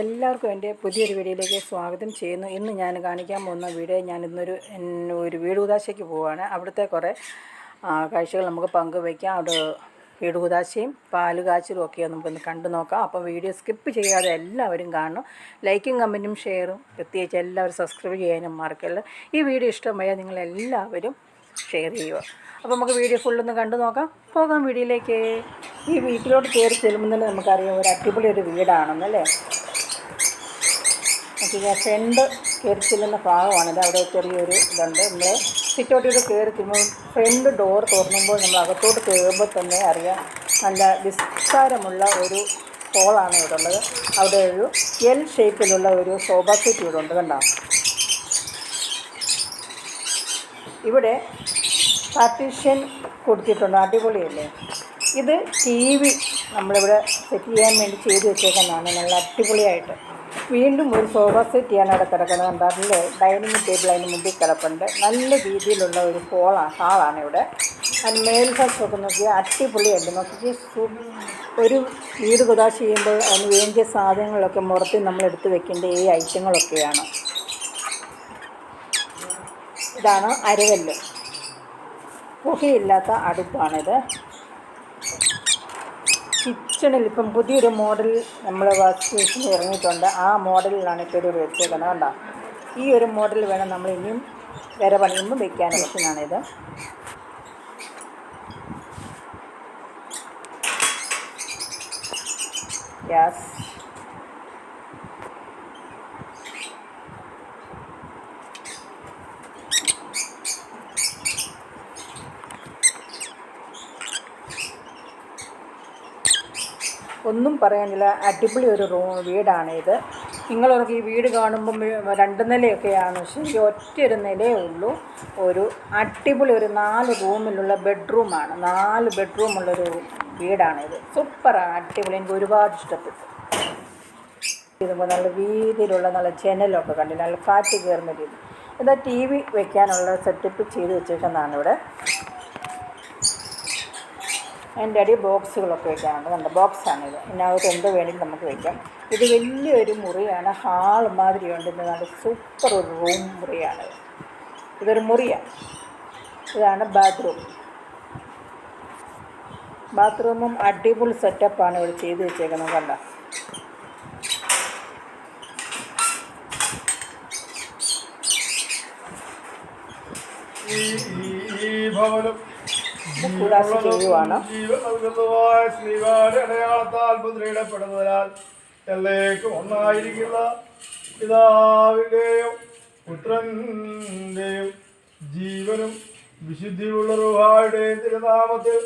എല്ലാവർക്കും എന്റെ പുതിയൊരു വീഡിയോയിലേക്ക് സ്വാഗതം ചെയ്യുന്നു. ഇന്ന് ഞാൻ കാണിക്കാൻ പോകുന്ന വീഡിയോ ഞാൻ ഇന്നൊരു ഒരു വീട് ഉദാശയ്ക്ക് പോവുകയാണ് അവിടുത്തെ കുറേ കാഴ്ചകൾ നമുക്ക് പങ്കുവയ്ക്കാം. അവിടെ വീട് ഉദാശയും പാൽ കാച്ചിലും ഒക്കെ നമുക്കൊന്ന് കണ്ടു നോക്കാം. അപ്പോൾ വീഡിയോ സ്കിപ്പ് ചെയ്യാതെ എല്ലാവരും കാണണം. ലൈക്കും കമന്റും ഷെയറും പ്രത്യേകിച്ച് എല്ലാവരും സബ്സ്ക്രൈബ് ചെയ്യാനും മറക്കല്ല ഈ വീഡിയോ ഇഷ്ടമായാൽ നിങ്ങളെല്ലാവരും ഷെയർ ചെയ്യുക. അപ്പോൾ നമുക്ക് വീഡിയോ ഫുള്ളൊന്ന് കണ്ടു നോക്കാം. പോകാം വീഡിയോയിലേക്ക്. ഈ വീട്ടിലോട്ട് കയറി ചെല്ലുമ്പോൾ തന്നെ നമുക്കറിയാം ഒരു അടിപൊളി ഒരു വീടാണെന്നല്ലേ? മറ്റേ ഫ്രണ്ട് കയറി ചെല്ലുന്ന ഭാഗമാണിത് അവിടെ ചെറിയൊരു ഇതുണ്ട്. നമ്മൾ സിറ്റോട്ടിയുടെ കയറി ചെല്ലുമ്പോൾ ഫ്രണ്ട് ഡോർ തുറന്നുമ്പോൾ നമ്മൾ അകത്തോട്ട് കയറുമ്പോൾ തന്നെ അറിയാം നല്ല വിസ്താരമുള്ള ഒരു ഹോളാണ് ഇവിടെ ഉള്ളത്. അവിടെ ഒരു എൽ ഷേപ്പിലുള്ള ഒരു സോഫ സെറ്റ് ഇവിടെ ഉണ്ട് കണ്ടോ? ഇവിടെ പാർട്ടീഷൻ കൊടുത്തിട്ടുണ്ട്. അടിപൊളിയല്ലേ? ഇത് ടി വി നമ്മളിവിടെ സെറ്റ് ചെയ്യാൻ വേണ്ടി ചെയ്ത് വെച്ചേക്കുന്നതാണ്. നല്ല അടിപൊളിയായിട്ട്. വീണ്ടും ഒരു സോഫ സെറ്റിയാണ് അവിടെ കിടക്കുന്നത് കണ്ടോ? അതിൽ ഡൈനിങ് ടേബിൾ അതിന് മുമ്പിൽ കിടപ്പുണ്ട്. നല്ല രീതിയിലുള്ള ഒരു ഹോളാണ് ഹാളാണ് ഇവിടെ. അതിന് മേൽഭാഗത്തൊക്കെ നോക്കി അടിപൊളിയുണ്ട് നോക്കി ഒരു വീട് കുതാശ ചെയ്യുമ്പോൾ അതിന് വേണ്ടിയ സാധനങ്ങളൊക്കെ മുറത്തിൽ നമ്മൾ എടുത്ത് വെക്കേണ്ട ഈ ഐറ്റങ്ങളൊക്കെയാണ്. ഇതാണ് അരവല്ല് പുകയില്ലാത്ത അടുപ്പാണിത്. കിച്ചണിൽ ഇപ്പം പുതിയൊരു മോഡൽ നമ്മൾ വാഷ് ബേസിന് ഇറങ്ങിയിട്ടുണ്ട്. ആ മോഡലിലാണ് ഇപ്പോൾ ഇത് വെച്ചേക്കുന്നത് കണ്ടോ? ഈ ഒരു മോഡൽ വേണം നമ്മൾ ഇനിയും വേറെ പണിയുമ്പോൾ വെക്കാൻ മെഷീനാണിത് ഗ്യാസ്. ഒന്നും പറയാനില്ല. അടിപൊളി ഒരു റൂ വീടാണ് ഇത്. നിങ്ങളൊക്കെ ഈ വീട് കാണുമ്പം രണ്ട് നിലയൊക്കെയാണ്. ഈ ഒറ്റ ഒരു നിലയേ ഉള്ളൂ. ഒരു അടിപൊളി ഒരു നാല് റൂമിലുള്ള ബെഡ്റൂമാണ്. നാല് ബെഡ്റൂമുള്ളൊരു വീടാണിത് സൂപ്പറാണ് അടിപൊളി. എനിക്ക് ഒരുപാട് ഇഷ്ടപ്പെട്ടു. ഇതുമ്പോൾ നല്ല വീതിയിലുള്ള നല്ല ജനലൊക്കെ കണ്ടില്ല നല്ല കാറ്റ് കയറുന്ന രീതി. എന്താ ടി വി വെക്കാനുള്ള സെറ്റപ്പ് ചെയ്ത് വെച്ചേക്കുന്നതാണ് ഇവിടെ. അതിന്റെ അടി ബോക്സുകളൊക്കെ വെക്കാനുണ്ട്. നല്ല ബോക്സാണിത്. ഇതിനകത്ത് എന്ത് വേണമെങ്കിലും നമുക്ക് വയ്ക്കാം ഇത് വലിയൊരു മുറിയാണ്. ഹാൾ മാതിരിയുണ്ട് ഇത് നല്ല സൂപ്പർ ഒരു റൂം മുറിയാണ് ഇതൊരു മുറിയാണ് ഇതാണ് ബാത്റൂം ബാത്റൂമും അടിപൊളി സെറ്റപ്പാണ് ഇവിടെ ചെയ്ത് വെച്ചേക്കുന്നത് കണ്ട. ഈ ഭവനം കൂടാശ ചെയ്യുവാണ് ജീവൻ നൽകുന്നതുമായ ശ്രീകാട് അടയാളത്താൽ മുദ്രയിടപ്പെടുന്നതിനാൽ എല്ലേക്കും ഒന്നായിരിക്കുന്ന പിതാവിന്റെയും പുത്രന്റെയും ജീവനും വിശുദ്ധിയുള്ള റുഹായുടെയും തിരുനാമത്തിൽ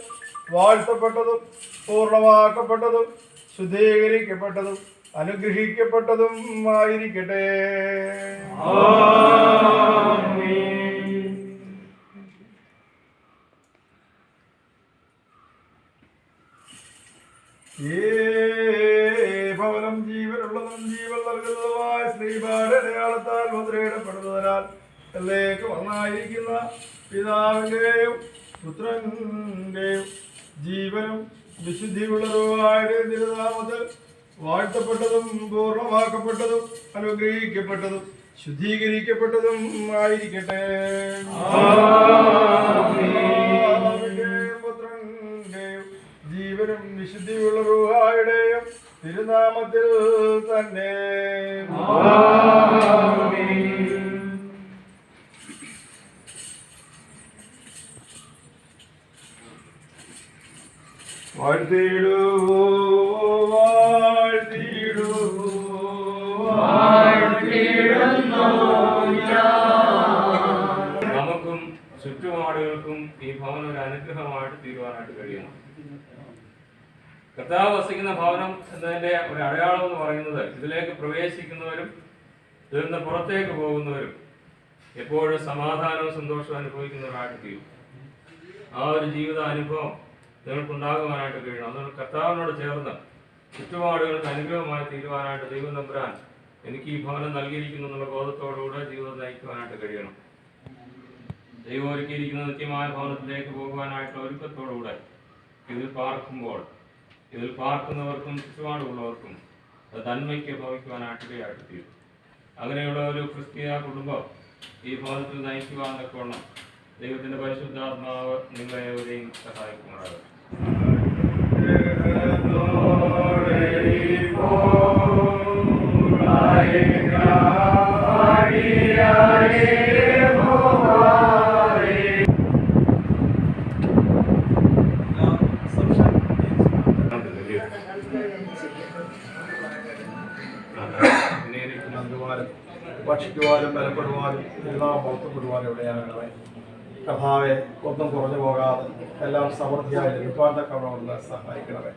വാഴ്ത്തപ്പെട്ടതും പൂർണമാക്കപ്പെട്ടതും ശുദ്ധീകരിക്കപ്പെട്ടതും അനുഗ്രഹിക്കപ്പെട്ടതും ആയിരിക്കട്ടെ. ഏ ഭവനം ജീവനുള്ളതും ജീവൻ നൽകുന്നതുമായ ശ്രീപാട് അടയാളത്താൽ മുദ്രയിടപ്പെടുന്നതിനാൽ എല്ലേക്ക് വന്നായിരിക്കുന്ന പിതാവിന്റെയും പുത്രന്റെയും ജീവനും വിശുദ്ധിയുള്ളതുമായ തിരുനാമത്തിൽ വാഴ്ത്തപ്പെട്ടതും പൂർണമാക്കപ്പെട്ടതും അനുഗ്രഹിക്കപ്പെട്ടതും ശുദ്ധീകരിക്കപ്പെട്ടതും ആയിരിക്കട്ടെ. ജീവനും വിശുദ്ധിയുള്ള റൂഹായുടെയും തിരുനാമത്തിൽ തന്നെ. നമുക്കും ചുറ്റുപാടുകൾക്കും ഈ ഭവനൊരു അനുഗ്രഹമായിട്ട് തീരുവാനായിട്ട് കഴിയണം. കർത്താവ് വസിക്കുന്ന ഭവനം എന്നതിന്റെ ഒരു അടയാളം എന്ന് പറയുന്നത് ഇതിലേക്ക് പ്രവേശിക്കുന്നവരും ഇതിൽ നിന്ന് പുറത്തേക്ക് പോകുന്നവരും എപ്പോഴും സമാധാനവും സന്തോഷവും അനുഭവിക്കുന്നവരായിട്ട് തീരും ആ ഒരു ജീവിത അനുഭവം നിങ്ങൾക്കുണ്ടാകുവാനായിട്ട് കഴിയണം. അതുകൊണ്ട് കർത്താവിനോട് ചേർന്ന് ചുറ്റുപാടുകൾക്ക് അനുഗ്രഹമായി തീരുവാനായിട്ട് ദൈവം നമ്പുരാൻ എനിക്ക് ഈ ഭവനം നൽകിയിരിക്കുന്നു എന്നുള്ള ബോധത്തോടുകൂടെ ജീവിതം നയിക്കുവാനായിട്ട് കഴിയണം. ദൈവം ഒരുക്കിയിരിക്കുന്ന നിത്യമായ ഭവനത്തിലേക്ക് പോകുവാനായിട്ടുള്ള ഒരുക്കത്തോടുകൂടെ ഇതിൽ പാർക്കുമ്പോൾ ഇതിൽ പാർക്കുന്നവർക്കും ചുറ്റുപാടുള്ളവർക്കും തന്മയ്ക്ക് ഇടയായിട്ട് തീരും അങ്ങനെയുള്ള ഒരു ക്രിസ്തീയ കുടുംബം ഈ ഭവനത്തിൽ നയിക്കുവാൻ തക്കവണ്ണം ദൈവത്തിന്റെ പരിശുദ്ധാത്മാവ് നിങ്ങളെ എവരെയും സഹായിക്കുമാറാകും നൽകുവാനും ഭക്ഷിക്കുവാനും ബലപ്പെടുവാനും എല്ലാം പുറത്തുപെടുവാനും ഇടയാകണമേ കഥാവെ ഒന്നും കുറഞ്ഞു പോകാതെ എല്ലാം സമൃദ്ധിയായി ലഭിക്കാൻ തക്കവണ്ണം സഹായിക്കണമേ.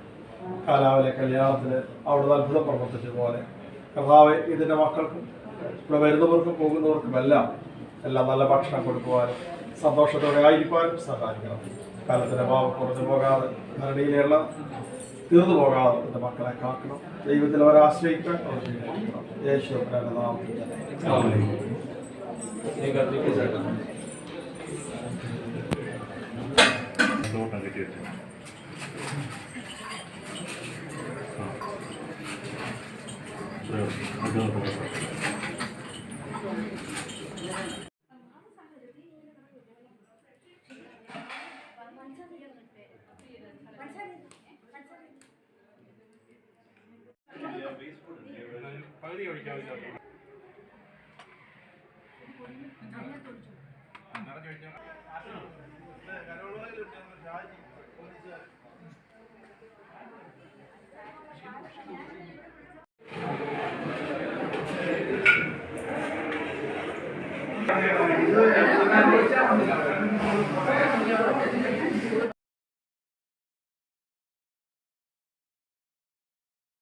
കാലാവിലെ കല്യാണത്തിന് അവിടുന്ന് അത്ഭുതം പ്രവർത്തിച്ചതുപോലെ. കഥാവെ ഇതിന്റെ മക്കൾക്കും ഇവിടെ വരുന്നവർക്കും പോകുന്നവർക്കും എല്ലാം എല്ലാം നല്ല ഭക്ഷണം കൊടുക്കുവാനും സന്തോഷത്തോടെ ആയിരിക്കാനും സഹായിക്കണം. കാലത്തിന്റെ ഭാവം കുറഞ്ഞു പോകാതെ ഭരണിയിലുള്ള തീർന്നു പോകാതെ എന്റെ മക്കളെ കാക്കണം. ദൈവത്തിൽ അവരെ ആശ്രയിക്കാൻ അവർ നീ പകുതി ഇത്